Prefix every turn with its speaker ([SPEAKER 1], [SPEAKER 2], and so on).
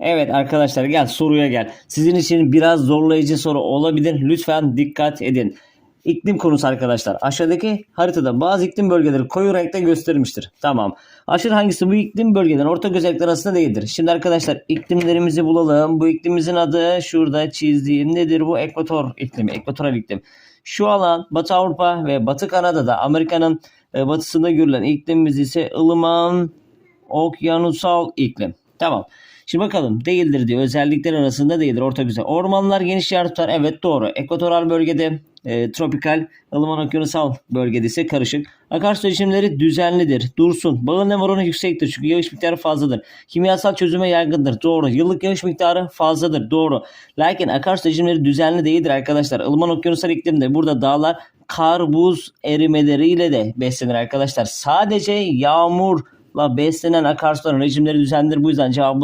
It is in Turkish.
[SPEAKER 1] Evet arkadaşlar gel soruya gel. Sizin için biraz zorlayıcı soru olabilir. Lütfen dikkat edin. İklim konusu arkadaşlar. Aşağıdaki haritada bazı iklim bölgeleri koyu renkte gösterilmiştir. Tamam. Aşırı hangisi bu iklim bölgeden orta özellikler arasında değildir? Şimdi arkadaşlar iklimlerimizi bulalım. Bu iklimimizin adı şurada çizdiğim nedir bu? Ekvator iklimi. Ekvatoral iklim. Şu alan Batı Avrupa ve Batı Kanada'da Amerika'nın e, batısında görülen iklimimiz ise ılıman okyanusal iklim. Tamam. Şimdi bakalım değildir diyor. Özellikler arasında değildir. Orta güzel. Ormanlar geniş yer tutar. Evet doğru. Ekvatoral bölgede e, tropikal, ılıman okyanusal bölgede ise karışık. Akarsu rejimleri düzenlidir. Dursun. Bağın nem oranı yüksektir. Çünkü yağış miktarı fazladır. Kimyasal çözüme yaygındır. Doğru. Yıllık yağış miktarı fazladır. Doğru. Lakin akarsu rejimleri düzenli değildir arkadaşlar. Ilıman okyanusal iklimde burada dağlar kar, buz erimeleriyle de beslenir arkadaşlar. Sadece yağmurla beslenen akarsuların rejimleri düzenlidir. Bu yüzden cevabımız